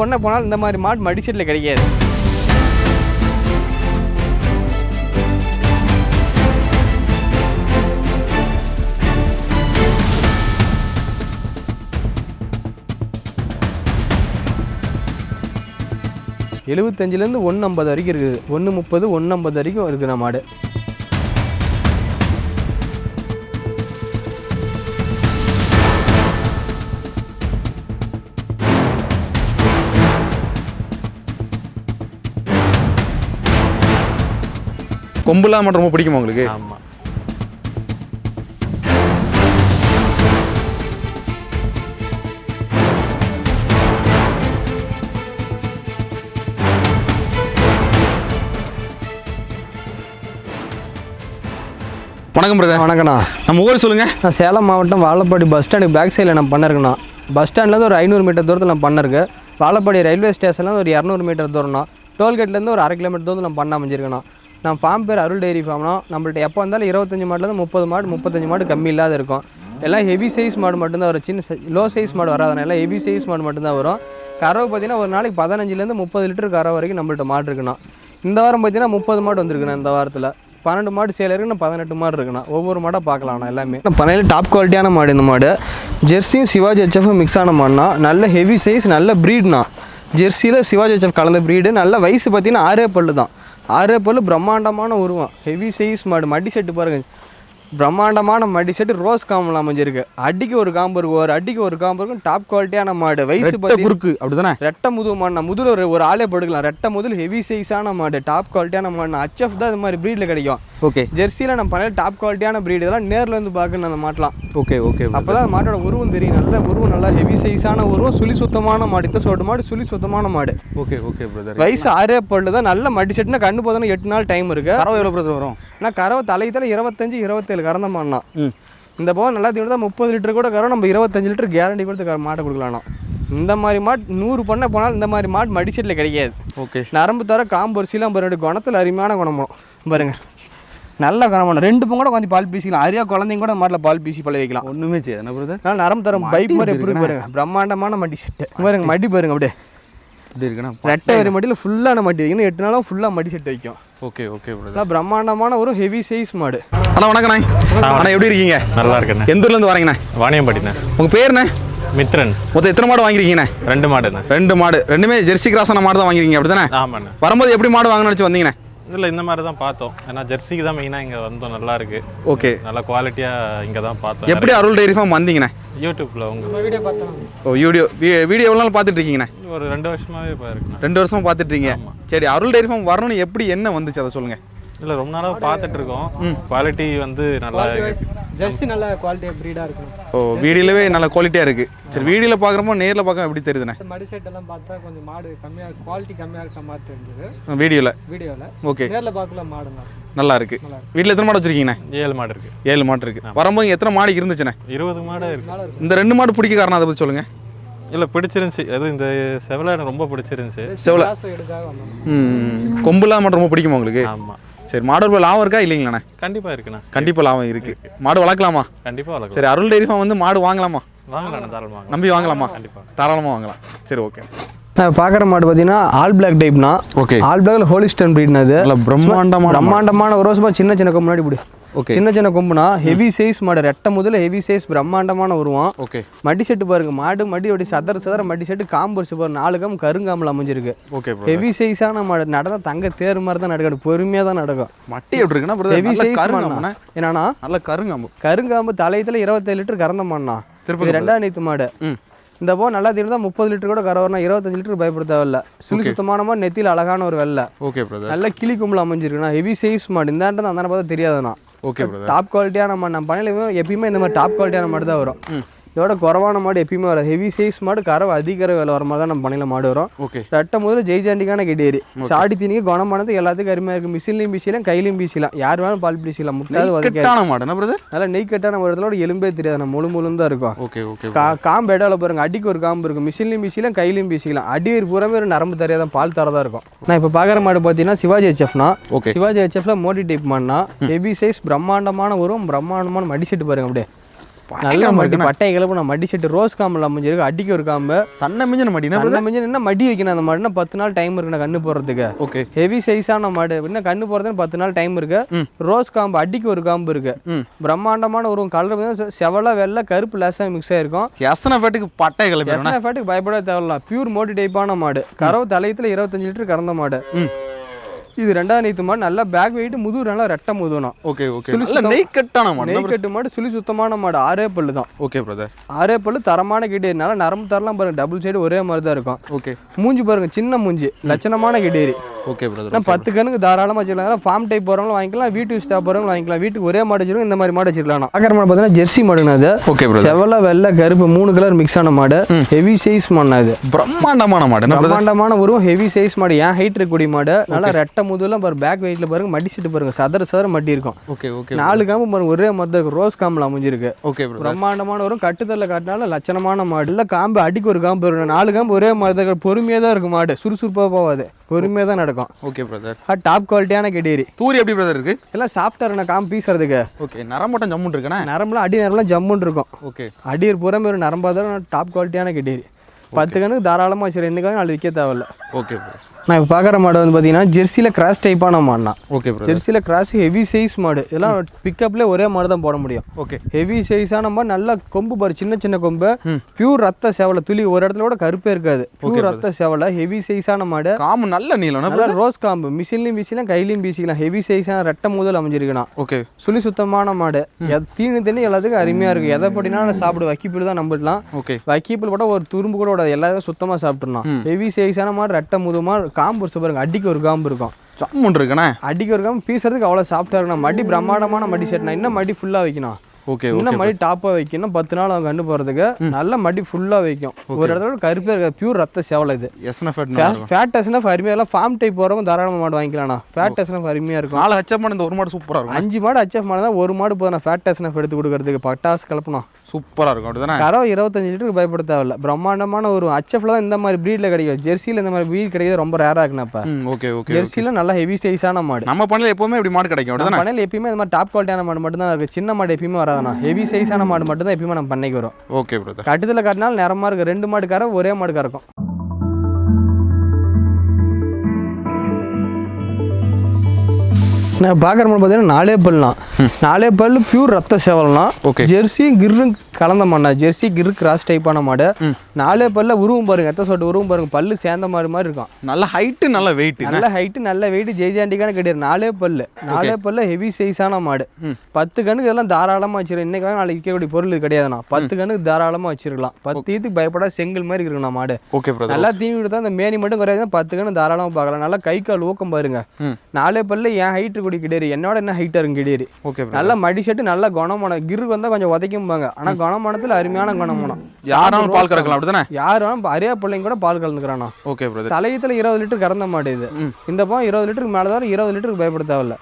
பண்ண போனால் இந்த மாதிரி மாடு மடிசெட்டில் கிடைக்காது. எழுபத்தஞ்சிலேருந்து ஒன்று ஐம்பது வரைக்கும் இருக்குது. ஒன்று முப்பது ஒன்று ஐம்பது வரைக்கும் இருக்குது நம்ம மாடு. கொம்புலாம் மட்டும் ரொம்ப பிடிக்குமா உங்களுக்கு? ஆமாம் வணக்கம் பிரதர் வணக்கண்ணா நம்ம ஊர் சொல்லுங்க. நான் சேலம் மாவட்டம் வாழப்பாடி பஸ் ஸ்டாண்டுக்கு பேக் சைடில் நான் பண்ணிருக்கேண்ணா. பஸ் ஸ்டாண்ட்லேருந்து ஒரு ஐநூறு மீட்டர் தூரத்தில் நான் பண்ணிருக்கு வாழப்பாடி ரயில்வே ஸ்டேஷன்லேருந்து ஒரு இரநூறு மீட்டர் தூரம்ண்ணா. டோல்கேட்லேருந்து ஒரு அரை கிலோமீட்டர் தூரத்தில் நான் பண்ண அமைஞ்சிருக்கேண்ணா. நான் ஃபார்ம் பேர் அருள் டெய்ரி ஃபார்ம்னா நம்மள்ட்ட எப்போ வந்தாலும் இருபத்தஞ்சி மாடுலேருந்து முப்பது மாடு முப்பத்தஞ்சு மாடு கம்மி இல்லாத இருக்கும். எல்லாம் ஹெவி சைஸ் மாடு மட்டும்தான் வரும். சின்ன லோ சைஸ் மாடு வராதுண்ணா எல்லாம் ஹெவி சைஸ் மாடு மட்டும்தான் வரும். கறவை பார்த்தீங்கன்னா ஒரு நாளைக்கு பதினஞ்சுலேருந்து முப்பது லிட்டர் கறவை வரைக்கும் நம்மள்ட்ட மாடு இருக்குண்ணா இந்த வாரம் பார்த்தீங்கன்னா முப்பது மாடு வந்திருக்குண்ணா இந்த வாரத்தில். பன்னெண்டு மாடு சேல் இருக்குன்னு பதினெட்டு மாடு இருக்குண்ணா. ஒவ்வொரு மாடாக பார்க்கலாம்ண்ணா எல்லாமே. பனையில் டாப் குவாலிட்டியான மாடு இந்த மாடு. ஜெர்சியும் சிவாஜி ஹெச்எஃப்பும் மிக்ஸ் ஆன மாடுனா நல்ல ஹெவி சைஸ் நல்ல ப்ரீட்னா ஜெர்சியில் சிவாஜி ஹெச்எஃப் கலந்த ப்ரீடு நல்ல வயசு பார்த்தீங்கன்னா ஆறே பல்லு தான். ஆறே போல் பிரம்மாண்டமான உருவம். ஹெவி சைஸ் மாடு. மடி செட்டு பாருங்கள் பிரம்மாண்டமான மடி. செட்டு ரோஸ் காம்பில் அமைஞ்சிருக்கு. அடிக்கு ஒரு காம்பு இருக்கும் ஒரு அடிக்கு ஒரு காம்பு இருக்கும் டாப் குவாலிட்டியான மாடு. வயசு குறுக்கு அப்படிதானே? ரெட்டை முதுகு மாடுனா முதல் ஒரு ஒரு ஆளே படுக்கலாம் ரெட்டை முதல் ஹெவி சைஸான மாடு. டாப் குவாலிட்டியான மாடுனா ஹச்எஃப் தான் இது மாதிரி ப்ரீடில் கிடைக்கும். ஓகே. ஜெர்சியில் நம்ம பண்ண டாப் குவாலிட்டியான ப்ரீடு இதெல்லாம் நேரில் வந்து பார்க்கணும் அந்த மாட்டலாம் ஓகே ஓகே அப்போ தான் மாட்டோட உருவம் தெரியும். நல்ல உருவம் நல்லா ஹெவி சைஸான உருவம் சுழி சுத்தமான மாடு. இந்த சோட்டு மாடு சுழி சுத்தமான மாடு. ஓகே ஓகே பிரதர் வயசு ஆறே பல்லு தான். நல்ல மடி செட்டுனா கண்ணு போதுன்னா எட்டு நாள் டைம் இருக்கு. கறவை எவ்வளோ பிரதர் வரும்? ஆனால் கறவை தலைக்கு தலை இருபத்தஞ்சு இருபத்தேழு கறந்த மாடுனா இந்த போக நல்லா தீவிர தான் முப்பது லிட்டர் கூட கறவை நம்ம இருபத்தஞ்சு லிட்டர் கேரண்டி கொடுத்து மாட்டை கொடுக்கலாம்னா இந்த மாதிரி மாடு நூறு பண்ண போனால் இந்த மாதிரி மாடு மடி செட்டில் கிடைக்காது. ஓகே. நரம்பு தர காம்பு சீலாம் பாருங்க குணத்தில் அருமையான குணமோ பாருங்க. நல்ல குணமான ரெண்டு பொங்க கூட கொஞ்சம் பால் பீசிக்கலாம். அரியா குழந்தைங்க கூட மாட்டில் பால் பீசி பழக வைக்கலாம் ஒன்றுமே செய்யாது நரம்பு தரம் பைப் மாதிரி எப்படி பாருங்க. பிரம்மாண்டமான மடி செட்டு பாருங்க மடி பாருங்க அப்படியே. இப்படி இருக்குண்ணா ரெட்டை வரி மடியில் ஃபுல்லான மடி வைக்கணும். எட்டு நாளும் ஃபுல்லாக மடி செட்டு வைக்கும். ஓகே ஓகே நல்லா பிரம்மாண்டமான ஒரு ஹெவி சைஸ் மாடு. அண்ணா வணக்கண்ணே அண்ணா எப்படி இருக்கீங்க? நல்லா இருக்கண்ணே. எந்த ஊர்லேருந்து வரீங்கண்ணே? வாணியம்பாடிண்ணே உங்கள் பேருண்ணே? மித்ரன். மொத்தம் எத்தனை மாடு வாங்கிருக்கீங்கண்ணே ரெண்டு மாடுண்ணே. ரெண்டு மாடு. ரெண்டுமே ஜெர்சி கிராஸான மாடு தான் வாங்கிருக்கீங்க அப்படி தானே ஆமாண்ணே. வரும்போது எப்படி மாடு வாங்கணும்னு நினச்சி வந்தீங்கண்ணே? இல்லை இந்த மாதிரி தான் பார்த்தோம். ஏன்னா ஜெர்சிக்கு தான் மெயினாக இங்கே வந்தோம். நல்லா இருக்கு. ஓகே நல்ல குவாலிட்டியாக இங்கே தான் பார்த்தோம். எப்படி அருள் டைரி ஃபார்ம் வந்தீங்கண்ணே? யூடியூப்பில் உங்க வீடியோ பார்த்தோம் ஓ வீடியோ வீடியோ எவ்வளோ நாள் பார்த்துட்டு இருக்கீங்கண்ணே? ஒரு ரெண்டு வருஷமாவே இப்போ ரெண்டு வருஷமா பார்த்துட்டு இருக்கீங்க சரி அருள் டைரி ஃபார்ம் வரணும்னு எப்படி என்ன வந்துச்சு? அதை சொல்லுங்கள் இல்லை ரொம்ப நாளாக பார்த்துட்டு இருக்கோம் குவாலிட்டி வந்து நல்லா இருக்கு. ஜெர்சி நல்ல குவாலிட்டி ப்ரீடாக இருக்கும் ஓ வீடியோலவே நல்ல குவாலிட்டியாக இருக்குது சரி வீடியோவில் பார்க்குறப்போ நேரில் பார்க்க எப்படி தெரியுதுண்ணே? மடி செட் எல்லாம் பார்த்தா கொஞ்சம் மாடு கம்மியாக குவாலிட்டி கம்மியாக இருக்க மாதிரி தெரிஞ்சது. வீடியோவில் வீடியோவில் ஓகே. நேரில் பார்க்கல மாடு நல்லா இருக்கு. வீட்டில் எத்தனை மாடு வச்சிருக்கீங்கண்ணே? ஏழு மாடு இருக்கு. ஏழு மாடு இருக்கு. வரும்போது எத்தனை மாடு இருந்துச்சுண்ணே? இருபது மாடு இருக்கு. இந்த ரெண்டு மாடு பிடிக்க காரணம் அதை பற்றி சொல்லுங்க. இல்லை பிடிச்சிருந்துச்சி. அதுவும் இந்த செவலை எனக்கு ரொம்ப பிடிச்சிருந்துச்சி. செவல. கொம்புலாம் மட்டும் ரொம்ப பிடிக்குமா உங்களுக்கு? ஆமாம் சரி மாடு ஒரு லாபம் இருக்கா இல்லைங்களாண்ணே? கண்டிப்பாக இருக்குண்ணே. கண்டிப்பாக லாபம் இருக்கு. மாடு வளர்க்கலாமா? கண்டிப்பாக வளர்க்கலாம். சரி அருள் டைரி வந்து மாடு வாங்கலாமா? வாங்கலாண்ணே தாராளமாக நம்பி வாங்கலாமா? கண்டிப்பாக தாராளமாக வாங்கலாம். சரி ஓகே நான் பார்க்குற மாடு பார்த்தீங்கன்னா ஆல் பிளாக் டைப்னா ஓகே ஆல் பிளாக்ல ஹோலிஸ்டன் ப்ரீட்னா அது நல்ல பிரம்மாண்டமான பிரம்மாண்டமான ஒரு வருஷமா சின்ன சின்ன கொம்பு முன்னாடி பிடி. ஓகே சின்ன சின்ன கொம்புனா ஹெவி சைஸ் மாடு ரெட்டை முதல்ல ஹெவி சைஸ் பிரம்மாண்டமான உருவம் ஓகே மடி செட்டு பாருங்க மாடு மடி அப்படி சதற சதற மடி செட்டு காம்பு வச்சு பாருங்க நாலு காம்பு கருங்காமல் அமைஞ்சிருக்கு. ஓகே ப்ரோ ஹெவி சைஸான மாடு நடந்தா தங்க தேர் மாதிரி தான் நடக்கும் பொறுமையாக தான் நடக்கும். மட்டி எப்படி இருக்குன்னா? ஹெவி சைஸ் என்னன்னா நல்ல கருங்காம்பு கருங்காம்பு தலையத்தில் இருபத்தேழு லிட்டர் கறந்த மாடுனா திருப்பதி இது ரெண்டாம் நீத்து மாடு. இந்த போ நல்லா தீர்ந்தா முப்பது லிட்டர் கூட கரை வரணும் இருபத்தஞ்சு லிட்டர் பயப்பட தேவையில்ல சுழி சுத்தமான மாதிரி நெத்தியில் அழகான ஒரு வெள்ளை. ஓகே நல்ல கிளி கும்பல் அமைஞ்சிருக்குண்ணா. ஹெவி சைஸ் மாடு. இந்த அந்த பார்த்தா தெரியாதுண்ணா. ஓகே டாப் குவாலிட்டியான மாடு நம்ம பண்ணையில எப்பயுமே இந்த மாதிரி டாப் குவாலிட்டியான மாடு தான் வரும். இதோட குறவான மாடு எப்பயுமே வராது. ஹெவி சைஸ் மாடு கறவை அதிக வேலை வர மாதிரி தான் நம்ம பண்ணையில மாடு வரும். ஓகே. ரெட்டை முதல்ல ஜெய்ஜாண்டிக்கான கெடேரி சாடி தீனிக்கு குணமானது எல்லாத்துக்கும் அருமையாக இருக்குது மிஷின்லையும் பீசிலாம் கையிலையும் பீசிலாம் யார் வேணாலும் பால் பீசிலாம் முட்டாது கெட்டான மாடு நல்லா நெய் கட்டான இடத்துல எலும்பே தெரியாது. நம்ம முழு முழுன்னு தான் இருக்கும். ஓகே ஓகே காம்பு இடம் பாருங்க. அடிக்கு ஒரு காம்பு இருக்கும். மிஷின்லையும் பீசிலாம் கையிலையும் பீசிக்கலாம் அடி ஒரு பூராமே ஒரு நரம்பு தரையாக பால் தரதா இருக்கும். நான் இப்போ பார்க்குற மாடு பார்த்தீங்கன்னா சிவாஜி ஹெச்எஃப்னா ஓகே. சிவாஜி ஹெச்எஃப்ல மோடி டைப் மாடுனா ஹெவி சைஸ் பிரம்மாண்டமான உருவம் பிரம்மாண்டமான மடி செட்டு பாருங்க அப்படியே. நல்ல மடி. பட்டை கிளப்பு நான் மடி செட்டு ரோஸ் காம்பில் அமைஞ்சிருக்கு அடிக்க ஒரு காம்பு. தன்னை மிஞ்சின மாட்டினா கண்ணை மிஞ்சி என்ன மடி வைக்கணும் அந்த மாடுனா பத்து நாள் டைம் இருக்குண்ணா கண்ணு போடுறதுக்கு. ஓகே. ஹெவி சைஸான மாடு என்ன கண்ணு போடுறதுன்னு பத்து நாள் டைம் இருக்கு. ரோஸ் காம்பு அடிக்கு ஒரு காம்பு இருக்கு. பிரம்மாண்டமான ஒரு கலர் செவல வெள்ளை கருப்பு லேசாக மிக்ஸ் ஆயிருக்கும். எசன ஃபேட்டுக்கு பட்டை கிளப்பிடுறேன் எஸ்னா ஃபேட்டுக்கு பயப்பட தேவையில்ல. பியூர் மோட்டி டைப்பான மாடு. கறவு தலையத்தில் இருபத்தஞ்சு லிட்டர் கறந்த மாடு. இது ரெண்டாவது நீத்து மாடு நல்லா பேக் வெயிட் முதுகு நல்லா ரெட்டை முதுகுனா ஓகே ஓகே நல்ல. நெய் கட்டான மாடு. நெய் கட்டு மாடு சுழி சுத்தமான மாடு. ஆறே பல்லு தான். ஓகே பிரதர் ஆறே பல்லு தரமான கிட்டேரி நல்லா நரம்பு தரலாம் பாருங்க. டபுள் சைடு ஒரே மாதிரி தான் இருக்கும். ஓகே மூஞ்சி பாருங்க சின்ன மூஞ்சி. லட்சணமான கிட்டேரி ஓகே பிரதர் ஆனால் பத்து கணுக்கு தாராளமாக வச்சுக்கலாம் ஃபார்ம் டைப் போகிறவங்களும் வாங்கிக்கலாம் வீட்டு யூஸ் தேவை போகிறவங்களும் வாங்கிக்கலாம். வீட்டுக்கு ஒரே மாடு வச்சிருக்கோம் இந்த மாதிரி மாடு வச்சிருக்கலாம் ஆக்கிற மாடு பார்த்தீங்கன்னா ஜெர்சி மாடுங்க அது ஓகே பிரதர் செவல வெள்ளை கருப்பு மூணு கலர் மிக்ஸ் ஆன மாடு. ஹெவி சைஸ் மண்ணா இது. பிரம்மாண்டமான மாடு. பிரம்மாண்டமான உருவம் ஹெவி சைஸ் மாடு. ஏன் ஹைட் இருக்கக்கூடிய மாடு. நல்லா ரெட்டை முதுலாம் பாரு பேக் வெயிட்ல பாருங்க மடி செட்டு பாருங்க சதற சதற மட்டி இருக்கும். ஓகே ஓகே நாலு காம்பு பாருங்க ஒரே மாதிரி இருக்கும் ரோஸ் காம்பில் அமைஞ்சிருக்கு. ஓகே பிரம்மாண்டமான வரும் கட்டுத்தல்ல காட்டினாலும் லட்சணமான மாடு. இல்லை காம்பு அடிக்கு ஒரு காம்பு வரும். நாலு காம்பு ஒரே மாதிரி தான் இருக்கும். பொறுமையா தான் இருக்கும் மாடு. சுறுசுறுப்பாக போகாது. பொறுமையா தான் நடக்கும். ஓகே பிரதர் டாப் குவாலிட்டியான கெடேரி. தூரி எப்படி பிரதர் இருக்கு? எல்லாம் சாஃப்டாக இருக்கணும் காம்பு பீசுறதுக்கு ஓகே நரம்பட்டம் ஜம்முன் இருக்குண்ணே? நரம்புலாம் அடி நரம்புலாம் ஜம்முன்னு இருக்கும். ஓகே அடியர் பூரா ஒரு நரம்பாக தான் டாப் குவாலிட்டியான கெடேரி. பத்து கணக்கு தாராளமாக வச்சுருக்கேன் இன்னைக்கு நாலு விற்க தேவையில்ல ஓகே நான் இப்போ பார்க்குற மாடு வந்து பார்த்தீங்கன்னா ஜெர்சியில் கிராஸ் டைப்பான மாடுனா ஓகே ஜெர்சியில் கிராஸ் ஹெவி சைஸ் மாடு. இதெல்லாம் பிக்கப்லேயே ஒரே மாடு தான் போட முடியும். ஓகே ஹெவி சைஸான மாதிரி நல்ல கொம்பு பாரு சின்ன சின்ன கொம்பு. பியூர் ரத்த சேவலை துளி ஒரு இடத்துல கூட கருப்பே இருக்காது. பியூர் ரத்த சேவலை ஹெவி சைஸான மாடு. காமு நல்ல நல்லா ரோஸ் காம்பு. மிஷின்லையும் பீசிக்கலாம் கையிலையும் பீசிக்கலாம். ஹெவி சைஸான ரெட்டை முதல் அமைஞ்சிருக்கணும் ஓகே சுழி சுத்தமான மாடு. எத் தீனி தண்ணி எல்லாத்துக்கும் அருமையாக இருக்குது எதை போட்டினாலும் சாப்பிடு. வக்கிப்பில் தான் நம்பிடலாம் ஓகே வக்கிப்பில் போட்டால் ஒரு துரும்பு கூட எல்லாரும் சுத்தமாக சாப்பிட்றலாம் ஹெவி சைஸான மாடு ரெட்டை முதுமா காம்பு ஒரு பாருங்க. அடிக்கு ஒரு காம்பு இருக்கும். ஜம்முன் இருக்குண்ணே. அடிக்கு ஒரு காம்பு பீசுறதுக்கு அவ்வளோ சாஃப்டாக இருக்கணும் மடி பிரம்மாண்டமான மடி செட்னா இன்னும் மடி ஃபுல்லாக வைக்கணும். ஓகே இன்னும் மடி டாப்பாக வைக்கணும். பத்து நாள் அவங்க கண்டு போகிறதுக்கு நல்ல மடி ஃபுல்லாக வைக்கும். ஒரு இடத்துல கருப்பே இருக்காது. பியூர் ரத்த சேவலை இது. ஃபேட் டெஸ்ட்னா அருமையாக எல்லாம் ஃபார்ம் டைப் போகிறவங்க தாராளமாக மாடு வாங்கிக்கலாம்ண்ணா. ஃபேட் டெஸ்ட்னா அருமையாக இருக்கும். நாலு ஹச்சப் மாடு இந்த ஒரு மாடு சூப்பரா இருக்கும். அஞ்சு மாடு ஹச்எஃப் மாடு தான் ஒரு மாடு போதும் ஃபேட் டெஸ்ட்னா எடுத்து கொடுக்கறதுக்கு பட்டாசு கலப்பணும். சூப்பரா இருக்கும். அப்படிதானே? கறவை இருபத்தஞ்சு லிட்டருக்கு பயப்பட தேவையில்ல. பிரம்மாண்டமான ஒரு ஹச்எஃப்ல தான் இந்த மாதிரி ப்ரீடில் கிடைக்கும். ஜெர்சியில் இந்த மாதிரி ப்ரீட் கிடைக்கிறது ரொம்ப ரேராக இருக்குண்ணா இப்போ. ஓகே ஓகே ஜெர்சியில் நல்லா ஹெவி சைஸான மாடு. நம்ம பண்ணல எப்பவுமே இப்படி மாடு கிடைக்கும். பண்ணையில் எப்பயுமே இந்த மாதிரி டாப் குவாலிட்டியான மாடு மட்டும் தான் இருக்குது சின்ன மாடு எப்பயுமே வராதுண்ணா ஹெவி சைஸான மாடு மட்டும் தான் எப்பயுமே நம்ம பண்ணைக்கு வரும். ஓகே பிரதர் கட்டுதல காட்டினாலும் நேரமாக இருக்குது ரெண்டு மாடு கரை ஒரே மாடு கறக்கும் நான் பார்க்குற மாதிரி பார்த்தீங்கன்னா நாலே பல்லாம் நாலே பல்லு பியூர் ரத்த சேவலாம் Okay. ஜெர்சி கிர்ரு கலந்த மாடா ஜெர்சி கிரு கிராஸ் டைப்பான மாடு. நாலே பல்ல உருவம் பாருங்க எத்த சொட்டு உருவம் பாருங்க பல்லு சேர்ந்த மாதிரி மாதிரி இருக்கும். நல்ல ஹைட்டு நல்ல வெயிட் நல்ல ஹைட்டு நல்ல வெயிட் ஜெய்ஜாண்டிக்கான கிடையாது நாலே பல்லு. நாலே பல்ல ஹெவி சைஸான மாடு. பத்து கண்ணுக்கு இதெல்லாம் தாராளமாக வச்சிருக்கேன் இன்னைக்கு நாளைக்கு விற்கக்கூடிய பொருள் கிடையாதுண்ணா. பத்து கண்ணுக்கு தாராளமாக வச்சிருக்கலாம். பத்து இதுக்கு பயப்படாத செங்கல் மாதிரி இருக்குண்ணா மாடு. ஓகே நல்லா தீனி கொடுத்தா அந்த மேனி மட்டும் குறையாது பத்து கண்ணு தாராளமாக பார்க்கலாம். நல்லா கை கால் ஊக்கம் பாருங்க. நாலே பல்ல என் ஹைட்டு கூடிய கிடையாது என்னோட என்ன ஹைட்டாக இருக்கும் கிடையாது நல்லா மடி செட்டு நல்லா குணமான கிரு வந்தால் கொஞ்சம் உதைக்கும்பாங்க. ஆனால் குணமானத்தில் அருமையான குணமானம் யாராலும் பால் கறக்கலாம் அப்படிதானே? யார் வேணாலும் அரியா பிள்ளைங்க கூட பால் கலந்துக்கிறானா ஓகே பிரதர் தலையத்தில் இருபது லிட்டர் கறந்த மாடு இது இந்த பக்கம் இருபது லிட்டருக்கு மேலே தான் இருபது லிட்டருக்கு பயப்பட தேவையில்ல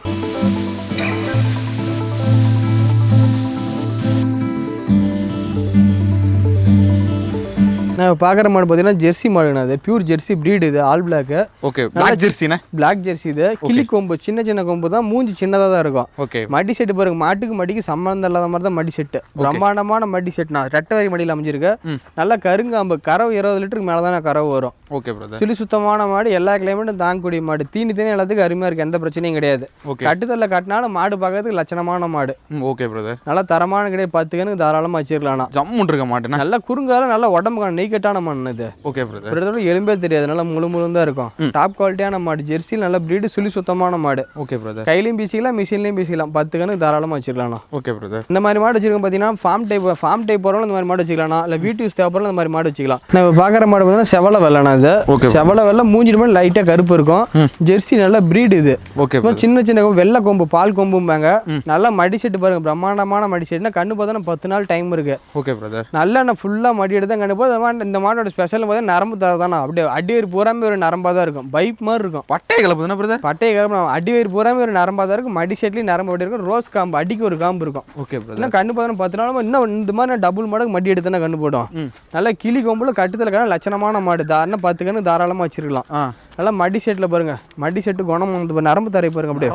நான் பார்க்குற மாடு பார்த்தீங்கன்னா ஜெர்சி மாடுண்ணா அது பியூர் ஜெர்சி ப்ரீடு இது ஆல் பிளாக்கு ஓகே பிளாக் ஜெர்சினே? பிளாக் ஜெர்சி இது. கிளி கொம்பு சின்ன சின்ன கொம்பு தான் மூஞ்சி சின்னதாக தான் இருக்கும். ஓகே மடி செட்டு பாருங்க மாட்டுக்கு மடிக்கு சம்மந்தம் இல்லாத மாதிரி தான் மடி செட்டு பிரம்மாண்டமான மடி செட்னா ரெட்டை வரி மடியில் அமைஞ்சிருக்கு. நல்லா கருங்காம்பு கறவு இருபது லிட்டருக்கு மேலே தான் கறவு வரும். ஓகே சுழி சுத்தமான மாடு எல்லா கிளைமேட்டும் தாங்கக்கூடிய மாடு. தீனி தீனி எல்லாத்துக்கும் அருமையாக இருக்குது எந்த பிரச்சனையும் கிடையாது. ஓகே கட்டுத்தல்ல கட்டினாலும் மாடு பார்க்கறதுக்கு லட்சணமான மாடு. ஓகே பிரதர் நல்லா தரமான கிடையாது பத்து கணக்கு தாராளமாக வச்சிருக்கலாம் ஜம்முன் இருக்க மாட்டேனா? நல்லா குறுங்கால நல்லா உடம்புக்கான நெய்க்கட்டான மண் இது. ஓகே பிரதர் எலும்பே தெரியாது. நல்லா முழு முழு தான் இருக்கும் டாப் குவாலிட்டியான மாடு. ஜெர்சியில் நல்ல பிரீடு சுழி சுத்தமான மாடு. ஓகே பிரதர் கையிலையும் பீசிக்கலாம் மிஷின்லையும் பீசிக்கலாம். பத்து கணக்கு தாராளமாக வச்சிருக்கலாம் ஓகே பிரதர் இந்த மாதிரி மாடு வச்சிருக்கோம் பார்த்தீங்கன்னா ஃபார்ம் டைப் ஃபார்ம் டைப் போகிறவங்க இந்த மாதிரி மாடு வச்சுக்கலாம் இல்லை வீட்டு யூஸ் தேவைப்படுறவங்க இந்த மாதிரி மாடு வச்சுக்கலாம். நம்ம பார்க்குற மாடு பார்த்தீங்கன்னா செவல வெள்ளனா இது. செவல வெள்ளை மூஞ்சி மாதிரி லைட்டாக கருப்பு இருக்கும். ஜெர்சி நல்ல பிரீடு இது. ஓகே சின்ன சின்ன வெள்ளை கொம்பு பால் கொம்பும்பாங்க. நல்லா மடி செட்டு பாருங்க. பிரம்மாண்டமான மடி செட்டுனா கண்ணு பார்த்தா பத்து நாள் டைம் இருக்கு. ஓகே பிரதர் நல்லா ஃபுல்லாக மடி எடுத்து கண்ணு போது இந்த மாடு- இந்த மாடோட ஸ்பெஷல் பார்த்தா நரம்பு தர தானே? அப்படியே அடி வயிறு பூராமே ஒரு நரம்பாக தான் இருக்கும். பைப் மாதிரி இருக்கும். பட்டை கலப்புதுனா பிரதர் பட்டையை கிளம்பு அடி வயிறு பூராமே ஒரு நரம்பாக தான் இருக்கும். மடி செட்லேயும் நரம்பு அப்படி இருக்கும். ரோஸ் காம்பு அடிக்கு ஒரு காம்பு இருக்கும். ஓகே இன்னும் கண்ணு பார்த்தா பத்து நாளும் இன்னும் இந்த மாதிரி டபுள் மடங்கு மடி எடுத்தா கண்ணு போடும். நல்லா கிளி கொம்புல கட்டுதல கண்ணு லட்சணமான மாடு. தாரணம் பத்து கண்ணு தாராளமாக வச்சிருக்கலாம். நல்லா மடி செட்டில் பாருங்க. மடி செட்டு குணம் வந்து நரம்பு தரை பாருங்க அப்படியே.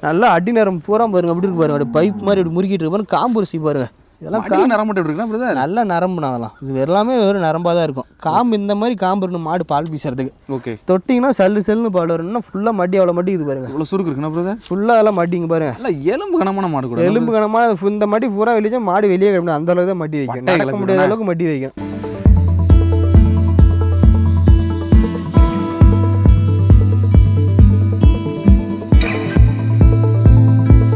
நல்லா அடி நரம்பு பூரா பாருங்க. அப்படி இருக்கு பாருங்க. அப்படியே பைப் மாதிரி இப்படி முறுக்கிட்டு இருக்கு பாருங்க. காம்பு ருசி பாருங்க. இதெல்லாம் நரம்பு இருக்குண்ணா பிரதர் நல்ல நரம்புண்ணா அதெல்லாம். இது எல்லாமே வெறும் நரம்பாக தான் இருக்கும் காம்பு இந்த மாதிரி காம்பு இருக்கணும் மாடு பால் பீசுறதுக்கு. ஓகே தொட்டிங்கன்னா சல்லு சல்லுன்னு பால் வரணும்னா ஃபுல்லாக மடி அவ்வளோ மடி இது பாருங்க. இவ்வளோ சுருக்கு இருக்குண்ணா பிரதர் ஃபுல்லாக அதெல்லாம் மடிங்க பாருங்க. நல்லா எலும்பு கனமான மாடு கூட எலும்பு கனமாக இந்த மடி பூரா வெளியே மாடு வெளியே கிடணும் அந்த அளவுக்கு தான் மடி வைக்கும். நடக்க முடியாத அளவுக்கு மடி வைக்கும்.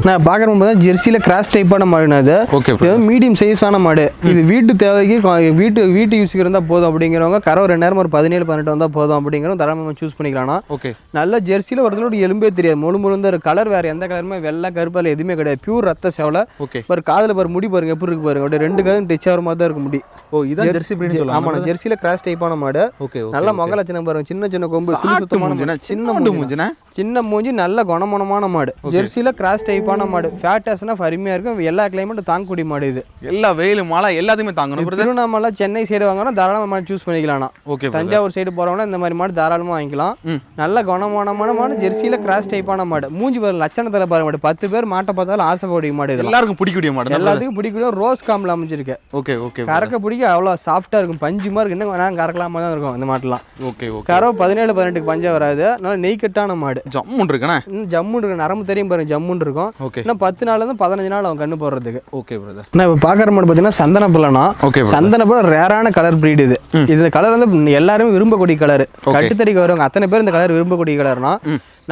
நான் பார்க்குற போது ஜெர்சியில் கிராஸ் டைப்பான மாடுனா அது. ஓகே மீடியம் சைஸான மாடு. இது வீட்டு தேவைக்கு வீட்டு வீட்டு யூஸுக்கு இருந்தால் போதும் அப்படிங்கிறவங்க கரை ஒரு நேரம் ஒரு பதினேழு பதினெட்டு வந்தால் போதும் அப்படிங்கிறவங்க தரமாக சூஸ் பண்ணிக்கலாம்னா ஓகே நல்ல ஜெர்சியில் ஒருத்தரோட எலும்பே தெரியாது. முழு முழு இந்த கலர் வேறு எந்த கலருமே வெள்ளை கருப்பால் எதுவுமே கிடையாது. பியூர் ரத்த செவலை. ஓகே பாரு காதில் பாரு முடி பாருங்க எப்படி இருக்கு பாருங்க. ரெண்டு காதும் டச் ஆகிற மாதிரி தான் இருக்கு முடி. ஓ இதான் ஜெர்சி சொல்லுவாங்க. ஆமாண்ணா ஜெர்சியில் கிராஸ் டைப்பான மாடு. ஓகே நல்ல முக லட்சணம் பாருங்க. சின்ன சின்ன கொம்பு சுத்தமான. சின்ன. மூஞ்சினா சின்ன மூஞ்சி நல்ல குணமனமான மாடு. ஜெர்சியில் கிராஸ் டைப்பான மாடு. ஃபேட்டஸ்னா அருமையாக இருக்கும். எல்லா கிளைமேட்டும் தாங்கக்கூடிய மாடு இது. எல்லா வெயில் மழை எல்லாத்தையுமே தாங்கணும் திருவண்ணாமலை சென்னை சைடு வாங்கினா தாராளமாக மாடு சூஸ் பண்ணிக்கலாம்ண்ணா ஓகே தஞ்சாவூர் சைடு போகிறவங்க இந்த மாதிரி மாடு தாராளமாக வாங்கிக்கலாம். நல்ல குணமானமான மாடு ஜெர்சியில் கிராஸ் டைப்பான மாடு. மூஞ்சி பாரு லட்சணத்தில் பாருங்க மாடு. பத்து பேர் மாட்டை பார்த்தாலும் ஆசைப்படக்கூடிய மாடு எல்லாருக்கும் பிடிக்கக்கூடிய மாடு எல்லாத்துக்கும் பிடிக்கக்கூடிய ரோஸ் காம்பில் அமைஞ்சிருக்கு. ஓகே ஓகே கறக்க பிடிக்க அவ்வளோ சாஃப்டாக இருக்கும். பஞ்சு மாதிரி இருக்கு இன்னும் வேணாம் கறக்கலாமா தான் இருக்கும் இந்த மாட்டெல்லாம் ஓகே ஓகே கறவை பதினேழு பதினெட்டுக்கு பஞ்சம் வராது. நல்லா நெய் கட்டான மாடு. ஜம்முன் இருக்குண்ணே. இன்னும் ஜம்முன்னு இருக்கும் நரம்பு தெரியும் பாருங்க ஜம்முன்னு இருக்கும். ஓகே இன்னும் பத்து நாள்லேருந்து பதினஞ்சு நாள் அவன் கண்ணு போடுறதுக்கு. ஓகே பிரதர் நான் இப்போ பார்க்குற மாடு பார்த்தீங்கன்னா சந்தன புல்லனா ஓகே சந்தன புலம் ரேரான கலர் breed இது. இது கலர் வந்து எல்லாருமே விரும்பக்கூடிய கலர் கட்டுத்தறிக்கு வருவாங்க. அத்தனை பேர் இந்த கலர் விரும்பக்கூடிய கலர்னா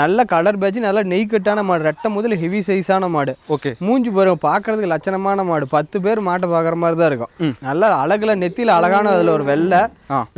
நல்ல கலர் பேட்ச் நல்ல நெய் கட்டான மாடு ரெட்டை முதல்ல ஹெவி சைஸான மாடு. ஓகே மூஞ்சி பாருங்க பார்க்கறதுக்கு லட்சணமான மாடு. பத்து பேர் மாட்டை பார்க்குற மாதிரி தான் இருக்கும். நல்ல அழகுல நெத்தியில் அழகான அதில் ஒரு வெள்ளை.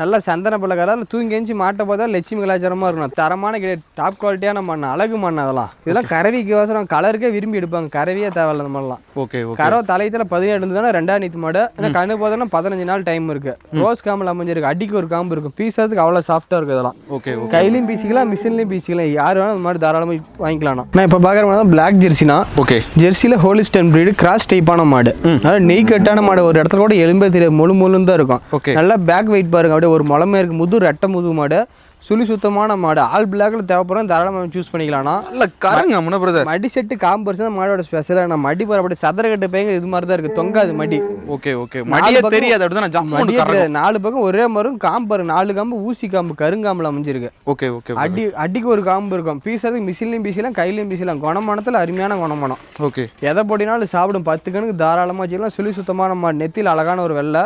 நல்ல சந்தன பள்ள கலரில் தூங்கி எஞ்சி மாட்டை பார்த்தா லட்சுமி கலாச்சாரமாக இருக்கணும் தரமான கிடையாது டாப் குவாலிட்டியான மண் அழகு மண் அதெல்லாம். இதெல்லாம் கறவிக்கு அவசரம். கலருக்கே விரும்பி எடுப்பாங்க. கறவையே தேவையில்ல இந்த மாதிரிலாம். ஓகே கறவை தலையத்தில் பதினேழு இருந்ததுன்னா ரெண்டாம் நீத்து மாடு. ஆனால் கண்ணு பார்த்தோன்னா பதினஞ்சு நாள் டைம் இருக்கு. ரோஸ் காம்பில் அமைஞ்சிருக்கு. அடிக்கு ஒரு காம்பு இருக்கும். பீசறதுக்கு அவ்வளோ சாஃப்டாக இருக்கும் இதெல்லாம். ஓகே கையிலையும் பீசிக்கலாம் மிஷின்லையும் பீசிக்கலாம். யார் வேணாலும் இந்த மாதிரி தாராளமாக வாங்கிக்கலாம் நான் இப்போ பார்க்குற மாதிரி பிளாக் ஜெர்சினா ஓகே ஜெர்சியில் ஹோலிஸ்டன் பிரீடு கிராஸ் டைப்பான மாடு. நல்லா நெய் கட்டான மாடு ஒரு இடத்துல கூட எலும்பே தெரியாது முழு முழுன்னு தான் இருக்கும். ஓகே நல்லா பேக் வெயிட் பாருங்க அப்படியே ஒரு முளமே இருக்கு முது ரெட்டை முது மாடு. சுழி சுத்தமான மாடு. ஆல் பிளாக்ல தேவைப்படுறோம் தாராளமாக சூஸ் பண்ணிக்கலாம்னா நல்ல கருங்க முன்ன பிரதர் மடி செட்டு காம்பர்ஸ் தான் மாடோட ஸ்பெஷலாக நான் மடி பாரு அப்படியே சதுரக்கட்டு பையங்க இது மாதிரி தான் இருக்கு. தொங்காது மடி. Okay okay. மடியே தெரியாது. மடியே கறக்கும். தெரியாது. நாலு பக்கம் ஒரே மரம் காம்பு பாரு நாலு காம்பு ஊசி காம்பு கருங்காம்பில் அமைஞ்சிருக்கு. ஓகே ஓகே அடி அடிக்கு ஒரு காம்பு இருக்கும். பீசறதுக்கு மிஷின்லையும் பீசலாம் கையிலையும் பீசலாம். குணமானத்தில் அருமையான குணமானம். ஓகே. எதை போட்டினாலும் சாப்பிடும். பத்து கணக்கு தாராளமாக வச்சுக்கலாம் சுழி சுத்தமான மாடு. நெத்தியில் அழகான ஒரு வெள்ளை.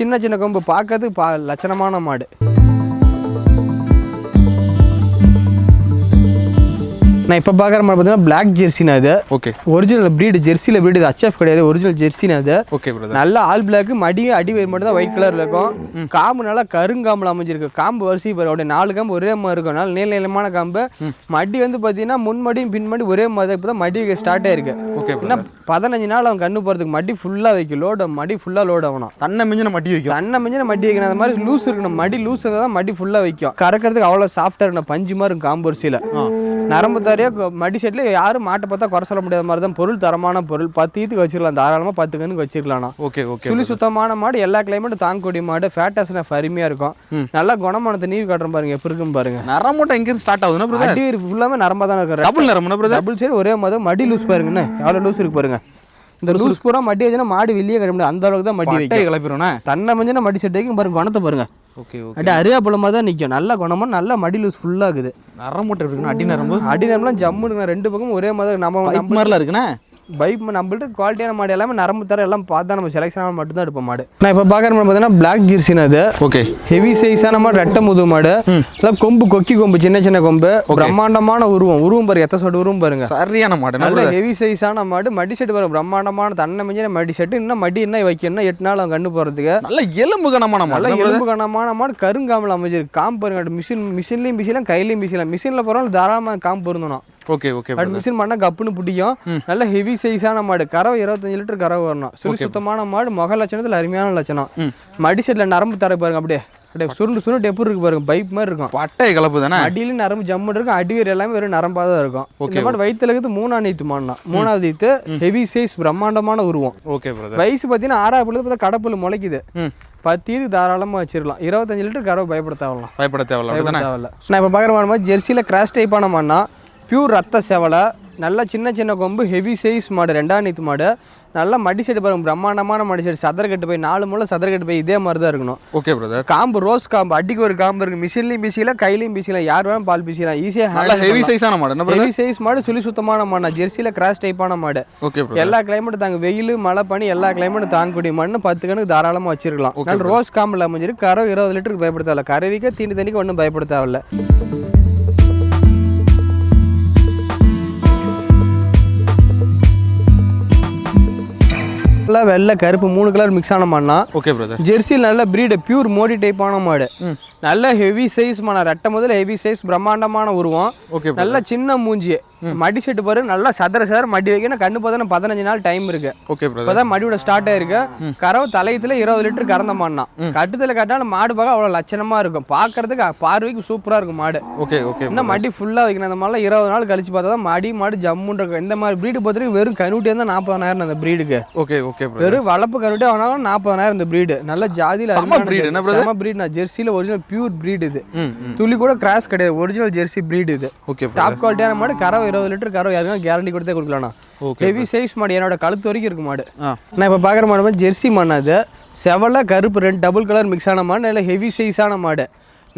சின்ன சின்ன கொம்பு. பார்க்கறதுக்கு பா லட்சணமான மாடு. நான் இப்போ பார்க்குற மாதிரி பார்த்தீங்கன்னா பிளாக் ஜெர்சினா இது. ஓகே ஒரிஜினல் ப்ரீடு ஜெர்சியில் ப்ரீடு இது HF கிடையாது. ஒரிஜினல் ஜெர்சினா இது. ஓகே நல்ல ஆல் பிளாக் மடி அடி வயிறு மட்டும் தான் ஒயிட் கலரில் இருக்கும். காம்பு நல்லா கருங்காம்பில் அமைஞ்சிருக்கு. காம்பு வரிசை அப்படியே நாலு காம்பு ஒரே மாதிரி இருக்கும். நல்ல நீள நீளமான காம்பு. மடி வந்து பார்த்தீங்கன்னா முன்மடியும் பின்மடி ஒரே மாதிரி இப்போ தான் மடி வைக்க ஸ்டார்ட் ஆயிருக்கு. ஓகே இன்னும் பதினஞ்சு நாள் அவன் கண்ணு போகிறதுக்கு மடி ஃபுல்லாக வைக்கும். லோடு மடி ஃபுல்லாக லோடு ஆகணும். தன்னை மிஞ்சின மட்டி வைக்கும். தன்னை மிஞ்சின மடி வைக்கணும். அந்த மாதிரி லூஸ் இருக்கணும். மடி லூஸ் இருந்தால் தான் மடி ஃபுல்லாக வைக்கும். கறக்கிறதுக்கு அவ்வளோ சாஃப்டாக இருக்கணும். பஞ்சு மாதிரி இருக்கும் காம்பரிசியில் ஆ. நரம்பு தாரியா மடி செட்டில் யாரும் மாட்டை பார்த்தா குறை சொல்ல முடியாத மாதிரி தான் பொருள் தரமான பொருள். பத்து ஈத்துக்கு வச்சிடலாம் தாராளமாக பத்து கண்ணுக்கு வச்சிருக்கலாம்ண்ணா ஓகே ஓகே சுழி சுத்தமான மாடு எல்லா கிளைமேட்டும் தாங்கக்கூடிய மாடு. ஃபேட்டஸ்னா அருமையாக இருக்கும். நல்லா குணமானத்தை நீர் காட்டுறோம் பாருங்க எப்படி இருக்கும் பாருங்க. நரமூட்டை எங்க ஸ்டார்ட் ஆகுதுன்னா அடி ஃபுல்லாமே நரம்பா தான் இருக்கும் டபுள் பிரதர் டபுள் சைடு ஒரே மாதிரி மடி லூஸ் பாருங்கண்ணே எவ்வளோ லூஸ் இருக்கு பாருங்க. இந்த லூஸ் பூரா மடி வச்சுன்னா மாடு வெளியே முடியாது. அந்த அளவுக்கு தான் மடி வைக்கும். பட்டையை கிளப்பிடும்ண்ணே தன்னை மஞ்சள் மடி செட் வைக்கும் பாருங்க குணத்தை பாருங்க. Okay okay. அப்படியே அரியாப்பழம் மாதிரி தான் நிற்கும் நல்ல குணமா நல்ல மடி லூஸ் ஃபுல்லாக இருக்குது எப்படி இருக்குண்ணா? அடி நரம்பு? அடி நரம்புலாம் ஜம்முன்னு ரெண்டு பக்கமும் ஒரே மாதிரி. நம்ம மாதிரிலாம் இருக்குண்ணே? பைப் நம்மள்ட்ட குவாலிட்டியான மாடு எல்லாமே நரம்பு தர எல்லாம் பார்த்தா நம்ம செலெக்ஷன் மட்டும் தான் எடுப்போம் மாடு. நான் இப்போ பார்க்குற மாடு பார்த்தீங்கன்னா பிளாக் ஜெர்சின் அது. ஓகே ஹெவி சைஸான மாடு ரெட்டை முது மாடு. அதான் கொம்பு கொக்கி கொம்பு சின்ன சின்ன கொம்பு. பிரம்மாண்டமான உருவம். உருவம் பாருங்க எத்த சொட்டு உருவம் பாருங்க. சரியான மாடு நல்ல ஹெவி சைஸான மாடு. மடி செட்டு பாருங்க பிரம்மாண்டமான தன்னை மிஞ்சின மடி செட்டு இன்னும் மடி என்ன வைக்கணும் எட்டு நாள் அவன் கண்ணு போகிறதுக்கு நல்ல எலும்பு கனமான மாடு நல்ல எலும்பு கனமான மாடு. கருங்காமல் அமைஞ்சிருக்கு. காம்பு பாருங்க மிஷின் மிஷின்லையும் பிசிலாம் கையிலையும் பிசிலாம் மிஷினில் போகிறோம் தாராளமாக காம்பு பொருந்தணும். ஓகே ஓகே அது மிஷின் பண்ணால் கப்புன்னு பிடிக்கும். நல்ல ஹெவி சைஸான மாடு. கறவை இருபத்தஞ்சு லிட்டர் கறவை வரணும். சுழி சுத்தமான மாடு. முக லட்சணத்தில் அருமையான லட்சணம். மடி செட்டில் நரம்பு தர பாருங்க அப்படியே. அப்படியே சுருண்டு சுருண்டு எப்படி இருக்கு பாருங்க பைப் மாதிரி இருக்கும். பட்டையை கிளப்பு தானே? அடியில நரம்பு ஜம்முன்னு இருக்கும். அடிவேர் எல்லாமே வெறும் நரம்பாக தான் இருக்கும். இந்த மாதிரி வயிற்றுல இருக்குது மூணாம் நீத்து மாடுனா. மூணாவது நீத்து ஹெவி சைஸ் பிரம்மாண்டமான உருவம். ஓகே வயசு பார்த்தீங்கன்னா ஆறாவது பிள்ளை பார்த்தா கடப்புல முளைக்குது. பத்து இதுக்கு தாராளமாக வச்சிடலாம் இருபத்தஞ்சு லிட்டர் கறவை பயப்பட தேவலாம் பயப்பட தேவையில்ல நான் இப்போ பார்க்குற மாதிரி ஜெர்சியில் கிராஸ் டைப்பான மாடுனா பியூர் ரத்த செவலை நல்லா சின்ன சின்ன கொம்பு ஹெவி சைஸ் மாடு ரெண்டாம் நீத்து மாடு. நல்லா மடி செட்டு பாருங்க பிரம்மாண்டமான மடி செட்டு சதரக்கட்டு போய் நாலு முள்ள சதரக்கட்டு போய் இதே மாதிரி தான் இருக்கணும். ஓகே பிரதர் காம்பு ரோஸ் காம்பு அடிக்கு ஒரு காம்பு இருக்கு. மிஷின்லையும் பீசிக்கலாம் கையிலையும் பீசிக்கலாம் யார் வேணும் பால் பீசிக்கலாம் ஈஸியாக நல்ல ஹெவி சைஸான மாடு. ஹெவி சைஸ் மாடு சுழி சுத்தமான மாடு ஜெர்சியில் கிராஸ் டைப்பான மாடு. ஓகே எல்லா கிளைமேட்டும் தாங்க. வெயில் மழை பனி எல்லா கிளைமேட்டும் தாங்கக்கூடிய மண்ணு பத்து கணக்கு தாராளமாக வச்சிருக்கலாம். ரோஸ் காம்பில் அமைஞ்சிருக்கு. கறவை இருபது லிட்டருக்கு பயப்பட தேவையில்ல கறவிக்க தீனி தண்ணிக்கு ஒன்றும் பயப்பட நல்லா வெள்ளை கருப்பு மூணு கலர் மிக்ஸ் ஆன மாடுனா ஓகே பிரதர் ஜெர்சியில் நல்ல பிரீடு பியூர் மோடி டைப்பான மாடு. நல்ல ஹெவி சைஸ் மான ரெட்டை முதல்ல ஹெவி சைஸ் பிரம்மாண்டமான உருவம். நல்ல சின்ன மூஞ்சி. மடி செட்டு பாரு நல்லா சதுர சதுர மடி வைக்கணும். கண்ணு பார்த்தா பதினஞ்சு நாள் டைம் இருக்கு. ஓகே இப்போதான் மடியோட ஸ்டார்ட் ஆயிருக்கு. கறவை தலையத்துல இருபது லிட்டர் கறந்த மாடுனா. கட்டுத்துல கட்டாலும் மாடு பார்க்க அவ்வளோ லட்சணமா இருக்கும். பார்க்கறதுக்கு பார்வைக்கு சூப்பரா இருக்கும் மாடு. ஓகே ஓகே இன்னும் மடி ஃபுல்லா வைக்கணும். அந்த மாதிரிலாம் இருபது நாள் கழிச்சு பார்த்தா தான் மடி மாடு இருக்கும். இந்த மாதிரி ப்ரீடு பொறுத்தவரைக்கும் வெறும் கனுட்டி இருந்தால் நாற்பதாயிரம் அந்த ப்ரீடுக்கு ஓகே ஓகே வெறும் வளர்ப்பு கருட்டே ஆனாலும் நாற்பதாயிரம் இந்த பிரீடு நல்ல ஜாதியில் செம நான் ஜெர்சியில் ஒரிஜினல் பியூர் breed இது. துளி கூட கிராஸ் கிடையாது. ஒரிஜினல் ஜெர்சி breed இது. ஓகே டாப் குவாலிட்டியான மாடு கறவை இருபது லிட்டர் கறவை எதுவும் கேரண்டி கொடுத்தே கொடுக்கலாம்ண்ணா. ஓகே ஹெவி சைஸ் மாடு என்னோட கழுத்து வரைக்கும் இருக்கு மாடு. நான் இப்போ பார்க்குற மாடு வந்து ஜெர்சி மாடு அது செவலை கருப்பு ரெண்டு டபுள் கலர் மிக்ஸ் ஆன மாடு நல்ல ஹெவி சைஸான மாடு.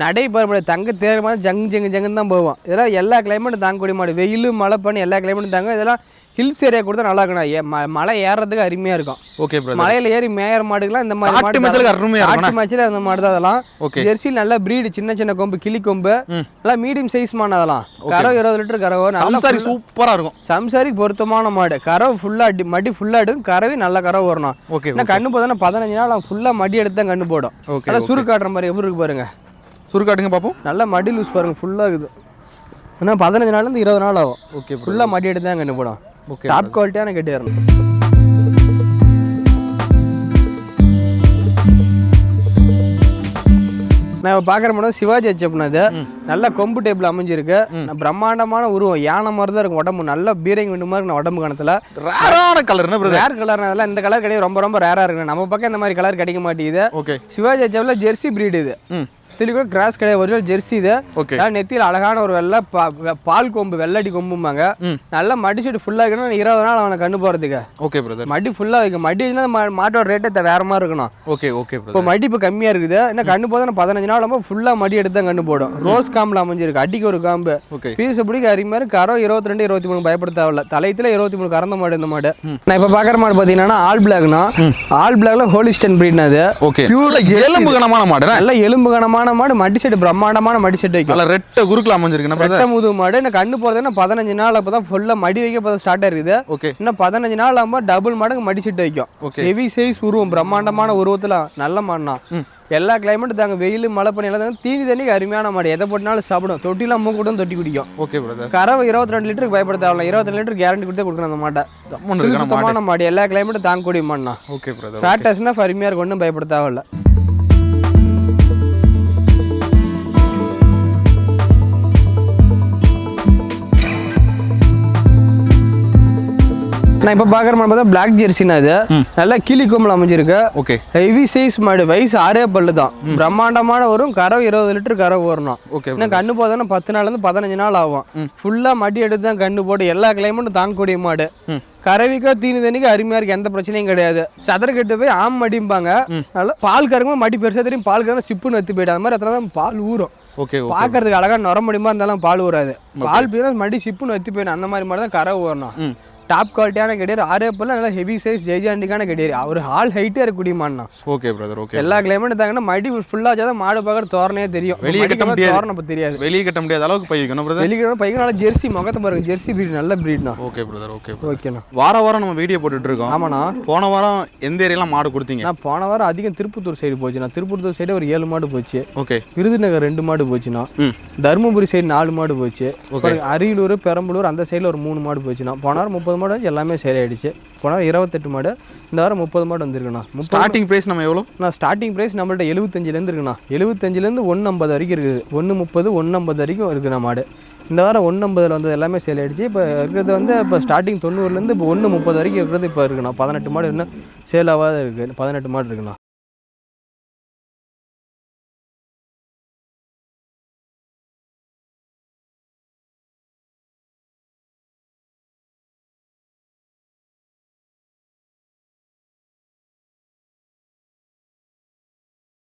நடை பாரு தங்க தேர் மாதிரி ஜங்கு ஜங்கு ஜங்குன்னு தான் போவோம். இதெல்லாம் எல்லா கிளைமேட்டும் தாங்கக்கூடிய மாடு. வெயில் மழை பண்ணி எல்லா கிளைமேட்டும் தாங்க. இதெல்லாம் ஹில்ஸ் ஏரியா கொடுத்தா நல்லா இருக்கணும் மலை ஏறுறதுக்கு அருமையாக இருக்கும். ஓகே மலையில ஏறி மேயற மாடுகள்லாம் இந்த மாதிரி காட்டு மேய்ச்சலுக்கு அருமையா காட்டு இருக்கும்ண்ணா. மேய்ச்சல் அந்த மாடு தான் அதெல்லாம். ஜெர்சியில் நல்ல பிரீடு சின்ன சின்ன கொம்பு கிளி கொம்பு. நல்லா மீடியம் சைஸ் மாடு அதெல்லாம். கறவை இருபது லிட்டர் கறவை. நல்லா சம்சாரி சூப்பரா இருக்கும். சம்சாரிக்கு பொருத்தமான மாடு. கறவை ஃபுல்லாக அடி மடி ஃபுல்லாக எடுக்கும். கறவை நல்ல கறவை வரணும் ஓகே கண்ணு போதுன்னா பதினஞ்சு நாள் ஃபுல்லாக மடி எடுத்து தான் கண்ணு போடும். நல்லா சுரு காட்டுற மாதிரி எப்படி இருக்கு பாருங்க. சுருக்காட்டுங்க பாப்போம். நல்லா மடி லூஸ் பாருங்க ஃபுல்லாக இருக்குது. ஏன்னா பதினஞ்சு நாள்லேருந்து இருபது நாள் ஆகும். ஓகே ஃபுல்லாக மடி எடுத்து தான் கண்ணு போடும். டாப் குவாலிட்டியான கட்டி வரணும் நான் இப்போ பார்க்குற மாடம் சிவாஜி ஹெச்எப்னது நல்ல கொம்பு டைப்பில் அமைஞ்சிருக்கு பிரம்மாண்டமான உருவம் யானை மாதிரி தான் இருக்கும் உடம்பு நல்ல பீரங்கி விண்டு மாதிரி இருக்கும் உடம்பு கணத்தில் ரேரான கலர் ரேர் கலர் அதெல்லாம் இந்த கலர் கிடையாது ரொம்ப ரொம்ப ரேராக இருக்கு நம்ம பக்கம் இந்த மாதிரி கலர் கிடைக்க மாட்டேங்குது ஓகே சிவாஜி ஹெச்எப்ல ஜெர்சி பிரீடு இது ம் இதுல கூட கிராஸ் கிடையாது. ஒரிஜினல் ஜெர்சி இது. நெத்தியில் அழகான ஒரு வெள்ளை பால் கொம்பு வெள்ளடி கொம்பும்பாங்க. ம். நல்லா மடி செட்டு ஃபுல்லாக வைக்கணும் இருபது நாள் அவனை கண்டு போகிறதுக்கு ஓகே பிரதர் மடி ஃபுல்லாக வைக்கும் மடி மாட்டோட ரேட்டை வேற மாதிரி இருக்கணும். ஓகே ஓகே இப்போ மடி இப்போ கம்மியாக இருக்குது இன்னும் கண்ணு போதும் பதினஞ்சு நாள் நம்ம ஃபுல்லாக மடி எடுத்து தான் கண்ணு போடும். ரோஸ் காம்பில் அமைஞ்சிருக்கு. அடிக்கு ஒரு காம்பு. பீஸ் பிடிக்க அரிமாரி கரம் இருபத்தி ரெண்டு இருபத்தி மூணு பயப்பட தேவையில்ல. தலையத்தில் இருபத்தி மூணு கறந்த மாடு இந்த மாடு. நான் இப்போ பார்க்குற மாடு பார்த்தீங்கன்னா ஆல் பிளாக்னா ஆல் பிளாக்ல ஹோலிஸ்டன் பிரீட்னா அது ஓகே எலும்பு கனமான மாடு? நல்ல எலும்பு கனமான மாடு மடி செட்டு பிரம்மாண்டமான மடி செட்டு வைக்கும். நல்ல ரெட்ட குறுக்குல அமைஞ்சிருக்கு. ரெட்டை முது மாடு இன்னும் கண்ணு போகிறதுன்னா பதினஞ்சு நாள் அப்போ தான் ஃபுல்லாக மடி வைக்க இப்போ ஸ்டார்ட் ஆயிருக்குது. ஓகே. இன்னும் பதினஞ்சு நாள் ஆகும்போது டபுள் மடங்கு மடி செட்டு வைக்கும். ஹெவி சைஸ் உருவம் பிரம்மாண்டமான உருவத்தில் நல்ல மாடுனா எல்லா கிளைமேட்டும் தாங்க வெயில் மழை பண்ணி எல்லாம் தீனி தண்ணிக்கு அருமையான மாடு. எதை போட்டாலும் சாப்பிடும். தொட்டிலாம் மூக்கூட்டம் தொட்டி குடிக்கும். ஓகே பிரதர் கறவை இருபத்தி ரெண்டு லிட்டருக்கு பயப்பட தேவையில்ல. இருபத்தி ரெண்டு லிட்டர் கேரண்டி கொடுத்தே கொடுக்குறோம் அந்த மாட்டை. சுத்தமான மாடு. எல்லா கிளைமேட்டும் தாங்கக்கூடிய மாடுனா ஓகே பிரதர் ஃபேட்டஸ்னா அருமையாக இருக்கும். ஒன்றும் பயப்பட தேவையில்ல. நான் இப்போ பார்க்குற மாடு பார்த்தா பிளாக் ஜெர்சினா இது. நல்லா கிளி கொம்பல் அமைஞ்சிருக்கு. ஓகே. ஹெவி சைஸ் மாடு. வயசு ஆறே பல்லு தான். பிரம்மாண்டமான வரும். கறவை இருபது லிட்டர் கறவை வரணும். ஓகே இன்னும் கண்ணு போதோன்னா பத்து நாள்லேருந்து பதினஞ்சு நாள் ஆகும். ஃபுல்லாக மடி எடுத்து தான் கண்ணு போட்டு எல்லா கிளைமேட்டும் தாங்கக்கூடிய மாடு. கறவைக்கோ தீனி தண்ணிக்கோ அருமையா இருக்கு. எந்த பிரச்சனையும் கிடையாது. சதறக்கட்டு போய் ஆம் மடிம்பாங்க. நல்லா பால் கறக்கும் மடி பெருசா தெரியும். பால் கறங்க சிப்புன்னு எடுத்து போயிடும். அது மாதிரி எத்தனை தான் பால் ஊறும். ஓகே பார்க்கறதுக்கு அழகா நுர முடியுமா இருந்தாலும் பால் ஊறாது. பால் பீனா மடி சிப்புன்னு எடுத்து போயிடும். அந்த மாதிரி மாதிரி தான் கறவை வரணும் ம். டாப் குவாலிட்டியான கிடையாது ஆரே பல்ல நல்லா ஹெவி சைஸ் ஜெய்ஜாண்டிக்கான கிடையாது அவர் ஹால் ஹைட்டே இருக்கக்கூடிய மாடுனா ஓகே பிரதர் ஓகே எல்லா கிளைமேட்டும் தாங்கன்னா மடி ஃபுல்லாக வச்சாதான் மாடு பார்க்குற தோரணையே தெரியும். வெளியே கட்ட முடியாது. தோரணை இப்போ தெரியாது. வெளியே கட்ட முடியாத அளவுக்கு பை வைக்கணும் பிரதர் வெளிக்கிற பைக்கு நல்லா ஜெர்சி முகத்தை பாருங்க. ஜெர்சி பிரீட் நல்ல பிரீட்னா ஓகே பிரதர் ஓகே ஓகேண்ணா வார வாரம் நம்ம வீடியோ போட்டுட்டு இருக்கோம். ஆமாண்ணா. போன வாரம் எந்த ஏரியாலாம் மாடு கொடுத்தீங்க? நான் போன வாரம் அதிகம் திருப்பத்தூர் சைடு போச்சுண்ணா. திருப்பத்தூர் சைடு ஒரு ஏழு மாடு போச்சு. ஓகே விருதுநகர் ரெண்டு மாடு போச்சுண்ணா. தருமபுரி சைடு நாலு மாடு போச்சு. அரியலூர் பெரம்பலூர் அந்த சைடில் ஒரு மூணு மாடு போச்சுண்ணா. போன வாரம் முப்பது மாடு வந்து எல்லாமே சேல் ஆயிடுச்சு. போன வாரம் இருபத்தெட்டு மாடு இந்த வாரம் முப்பது மாடு வந்திருக்குண்ணா. முப்பது ஸ்டார்டிங் பிரைஸ் நம்ம எவ்வளோ நான் ஸ்டார்டிங் ப்ரைஸ் நம்மள்ட்ட எழுபத்தஞ்சிலேருந்து இருக்குண்ணா. எழுபத்தஞ்சிலேருந்து ஒன்று ஐம்பது வரைக்கும் இருக்குது. ஒன்று முப்பது ஒன்று ஐம்பது வரைக்கும் இருக்குண்ணா மாடு. இந்த வாரம் ஒன்று ஐம்பதில் வந்தது எல்லாமே சேல் ஆயிடுச்சு. இப்போ இருக்கிறது வந்து இப்போ ஸ்டார்டிங் தொண்ணூறுலேருந்து இப்போ ஒன்று முப்பது வரைக்கும் இருக்கிறது இப்போ இருக்குண்ணா. பதினெட்டு மாடு இன்னும் சேல் ஆகாத இருக்குது பதினெட்டு மாடு இருக்குண்ணா.